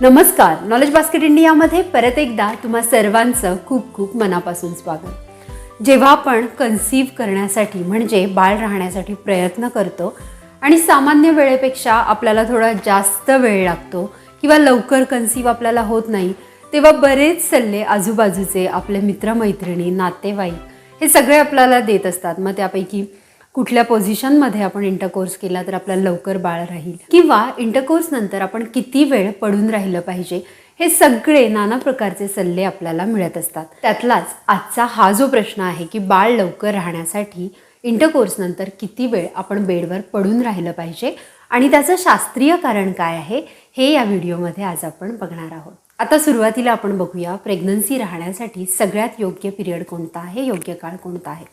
नमस्कार knowledge basket इंडियामध्ये परत एकदा तुम्हा सर्वांचं खूप खूप मनापासून स्वागत. जेव्हा आपण कन्सीव्ह करण्यासाठी म्हणजे बाळ राहण्यासाठी प्रयत्न करतो आणि सामान्य वेळेपेक्षा आपल्याला थोडा जास्त वेळ लागतो किंवा लवकर कन्सीव्ह आपल्याला होत नाही तेव्हा बरेच सल्ले आजूबाजूचे आपले मित्रमैत्रिणी नातेवाईक हे सगळे आपल्याला देत असतात. मग त्यापैकी कुठल्या पोझिशनमध्ये आपण इंटरकोर्स केला तर आपल्याला लवकर बाळ राहील? किंवा इंटरकोर्स नंतर आपण किती वेळ पडून राहिलं पाहिजे? हे सगळे नाना प्रकारचे सल्ले आपल्याला मिळत असतात. त्यातलाच आजचा हा जो प्रश्न आहे की बाळ लवकर राहण्यासाठी इंटरकोर्स नंतर किती वेळ आपण बेडवर पडून राहिलं पाहिजे? आणि त्याचं शास्त्रीय कारण काय आहे? हे या व्हिडिओमध्ये आज आपण बघणार आहोत. आता सुरुवातीला आपण बघूया प्रेग्नन्सी राहण्यासाठी सगळ्यात योग्य पिरियड कोणता आहे? योग्य काळ कोणता आहे?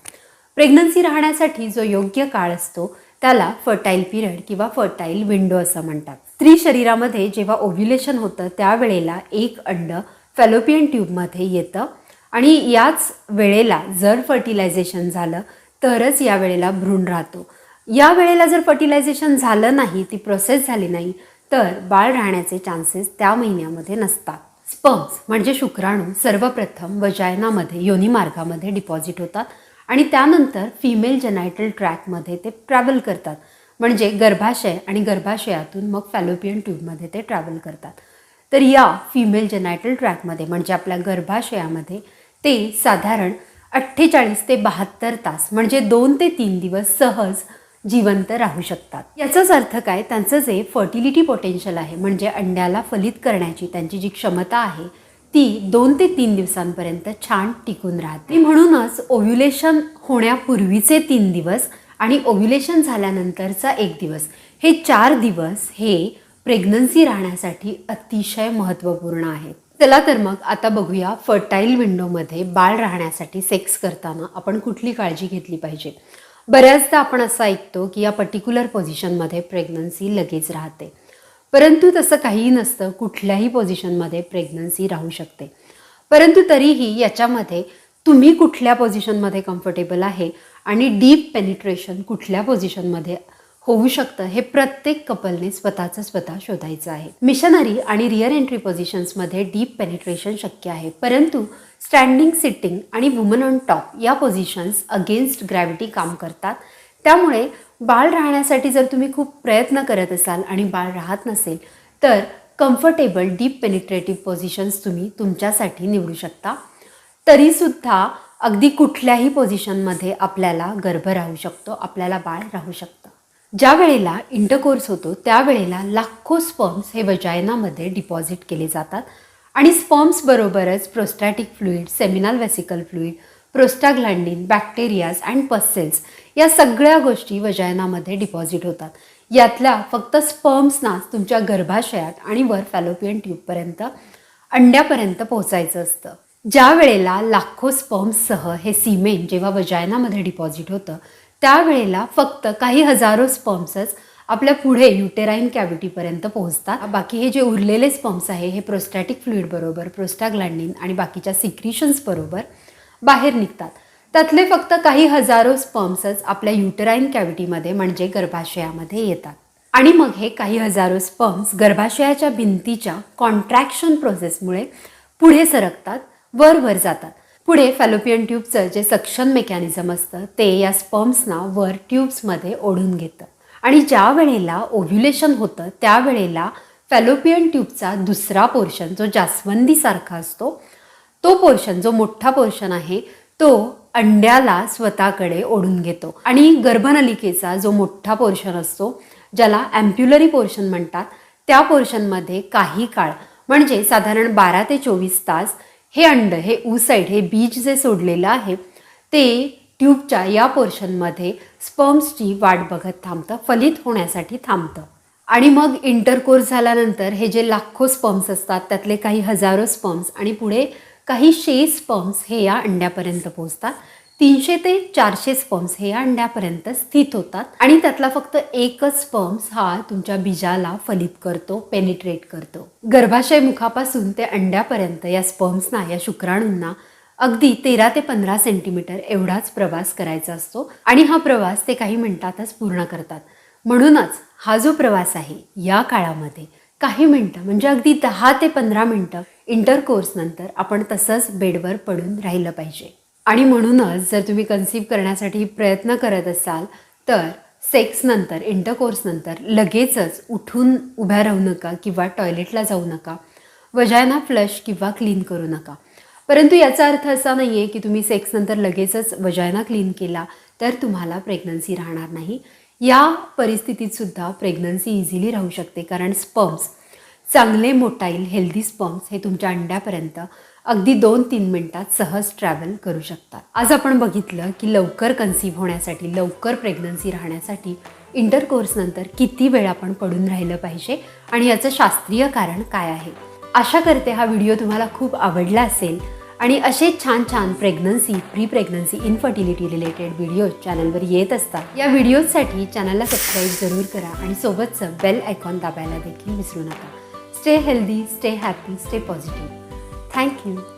प्रेग्नन्सी राहण्यासाठी जो योग्य काळ असतो त्याला फर्टाईल पिरियड किंवा फर्टाईल विंडो असं म्हणतात. स्त्री शरीरामध्ये जेव्हा ओव्ह्युलेशन होतं त्यावेळेला एक अंड फॅलोपियन ट्यूबमध्ये येतं. आणि याच वेळेला जर फर्टिलायझेशन झालं तरच या वेळेला भ्रूण राहतो. या वेळेला जर फर्टिलायझेशन झालं नाही ती प्रोसेस झाली नाही तर बाळ राहण्याचे चान्सेस त्या महिन्यामध्ये नसतात. स्पर्म्स म्हणजे शुक्राणू सर्वप्रथम वजायनामध्ये योनी मार्गामध्ये डिपॉझिट होतात. आणि त्यानंतर फिमेल जेनायटल ट्रॅकमध्ये ते ट्रॅव्हल करतात. म्हणजे गर्भाशय आणि गर्भाशयातून मग फॅलोपियन ट्यूबमध्ये ते ट्रॅव्हल करतात. तर या फिमेल जेनायटल ट्रॅकमध्ये म्हणजे आपल्या गर्भाशयामध्ये ते साधारण अठ्ठेचाळीस ते बहात्तर तास म्हणजे दोन ते तीन दिवस सहज जिवंत राहू शकतात. याचाच अर्थ काय? त्यांचं जे फर्टिलिटी पोटेन्शियल आहे म्हणजे अंड्याला फलित करण्याची त्यांची जी क्षमता आहे ती दोन ते तीन दिवसांपर्यंत छान टिकून राहते. म्हणूनच ओव्ह्युलेशन होण्यापूर्वीचे तीन दिवस आणि ओव्ह्युलेशन झाल्यानंतरचा एक दिवस हे चार दिवस हे प्रेग्नन्सी राहण्यासाठी अतिशय महत्त्वपूर्ण आहेत. चला तर मग आता बघूया फर्टाईल विंडोमध्ये बाळ राहण्यासाठी सेक्स करताना आपण कुठली काळजी घेतली पाहिजे. बऱ्याचदा आपण असं ऐकतो की या पर्टिक्युलर पोझिशनमध्ये प्रेग्नन्सी लगेच राहते. परंतु तसं काहीही नसतं कुठल्याही पोझिशनमध्ये प्रेग्नन्सी राहू शकते. परंतु तरीही याच्यामध्ये तुम्ही कुठल्या पोझिशनमध्ये कम्फर्टेबल आहे आणि डीप पेनिट्रेशन कुठल्या पोझिशनमध्ये होऊ शकतं हे प्रत्येक कपलने स्वतःचं स्वतः शोधायचं आहे. मिशनरी आणि रिअर एंट्री पोझिशन्समध्ये डीप पेनिट्रेशन शक्य आहे. परंतु स्टँडिंग सिटिंग आणि वुमन ऑन टॉप या पोझिशन्स अगेन्स्ट ग्रॅव्हिटी काम करतात. त्यामुळे बाळ राहण्यासाठी जर तुम्ही खूप प्रयत्न करत असाल आणि बाळ राहत नसेल तर कम्फर्टेबल डीप पेनिट्रेटिव्ह पोझिशन्स तुम्ही तुमच्यासाठी निवडू शकता. तरीसुद्धा अगदी कुठल्याही पोझिशनमध्ये आपल्याला गर्भ राहू शकतो आपल्याला बाळ राहू शकतं. ज्या वेळेला इंटरकोर्स होतो त्यावेळेला लाखो स्पर्म्स हे वजायनामध्ये डिपॉझिट केले जातात. आणि स्पर्म्सबरोबरच prostatic fluid seminal vesicle fluid prostaglandin bacterias and pus cells या सगळ्या गोष्टी वजायनामध्ये डिपॉझिट होतात. यातल्या फक्त स्पर्म्सनाच तुमच्या गर्भाशयात आणि वर फॅलोपियन ट्यूबपर्यंत अंड्यापर्यंत पोहोचायचं असतं. ज्या वेळेला लाखो स्पर्म्ससह हे सिमेन जेव्हा वजायनामध्ये डिपॉझिट होतं त्यावेळेला फक्त काही हजारो स्पर्म्सच आपल्या पुढे युटेराईन कॅव्हिटीपर्यंत पोहोचतात. बाकी हे जे उरलेले स्पर्म्स आहे हे प्रोस्टॅटिक फ्लुईड बरोबर प्रोस्टाग्लँडिन आणि बाकीच्या सिक्रिशन्स बरोबर बाहेर निघतात. त्यातले फक्त काही हजारो स्पर्म्सच आपल्या युटराईन कॅव्हिटीमध्ये म्हणजे गर्भाशयामध्ये येतात. आणि मग हे काही हजारो स्पर्म्स गर्भाशयाच्या भिंतीच्या कॉन्ट्रॅक्शन प्रोसेसमुळे पुढे सरकतात वर वर जातात. पुढे फॅलोपियन ट्यूबचं जे सक्शन मेकॅनिझम असतं ते या स्पर्म्सना वर ट्यूब्समध्ये ओढून घेतं. आणि ज्या वेळेला ओव्ह्युलेशन होतं त्यावेळेला फॅलोपियन ट्यूबचा दुसरा पोर्शन जो जास्वंदीसारखा असतो तो पोर्शन जो मोठा पोर्शन आहे तो अंड्याला स्वतःकडे ओढून घेतो. आणि गर्भनलिकेचा जो मोठा पोर्शन असतो ज्याला ॲम्प्युलरी पोर्शन म्हणतात त्या पोर्शनमध्ये काही काळ म्हणजे साधारण बारा ते चोवीस तास हे अंड हे उसाईड हे बीज जे सोडलेलं आहे ते ट्यूबच्या या पोर्शनमध्ये स्पर्म्सची वाट बघत थांबतं फलित होण्यासाठी थांबतं. आणि मग इंटरकोर्स झाल्यानंतर हे जे लाखो स्पर्म्स असतात त्यातले काही हजारो स्पर्म्स आणि पुढे काही शे स्पर्म्स हे या अंड्यापर्यंत पोहोचतात. तीनशे ते चारशे स्पर्म्स हे या अंड्यापर्यंत स्थित होतात. आणि त्यातला फक्त एकच स्पर्म्स हा तुमच्या बीजाला फलित करतो पेनिट्रेट करतो. गर्भाशय मुखापासून ते अंड्यापर्यंत या स्पर्म्सना या शुक्राणूंना अगदी तेरा ते पंधरा सेंटीमीटर एवढाच प्रवास करायचा असतो. आणि हा प्रवास ते काही मिनिटातच पूर्ण करतात. म्हणूनच हा जो प्रवास आहे या काळामध्ये काही मिनटं म्हणजे अगदी दहा ते पंधरा मिनटं इंटरकोर्स नंतर आपण तसंच बेडवर पडून राहिलं पाहिजे. आणि म्हणूनच जर तुम्ही कन्सिव्ह करण्यासाठी प्रयत्न करत असाल तर सेक्स नंतर इंटरकोर्स नंतर लगेचच उठून उभ्या राहू नका किंवा टॉयलेटला जाऊ नका. वजायना फ्लश किंवा क्लीन करू नका. परंतु याचा अर्थ असा नाही आहे की तुम्ही सेक्सनंतर लगेचच वजायना क्लीन केला तर तुम्हाला प्रेग्नन्सी राहणार नाही. या परिस्थितीत सुद्धा प्रेग्नन्सी इझिली राहू शकते कारण स्पर्म्स चांगले मोटाईल हेल्दी स्पर्म्स हे तुमच्या अंड्यापर्यंत अगदी दोन तीन मिनिटात सहज ट्रॅव्हल करू शकतात. आज आपण बघितलं की लवकर कन्सीव्ह होण्यासाठी लवकर प्रेग्नन्सी राहण्यासाठी इंटरकोर्सनंतर किती वेळ आपण पडून राहिलं पाहिजे आणि याचं शास्त्रीय कारण काय आहे? आशा करते हा व्हिडिओ तुम्हाला खूप आवडला असेल आणि असे छान छान pregnancy pre pregnancy infertility related video चॅनलवर येत असतात. या व्हिडिओजसाठी चॅनलला सबस्क्राईब जरूर करा आणि सोबतचं बेल आयकॉन दाबायला देखील विसरू नका. Stay healthy, stay happy, stay positive. Thank you.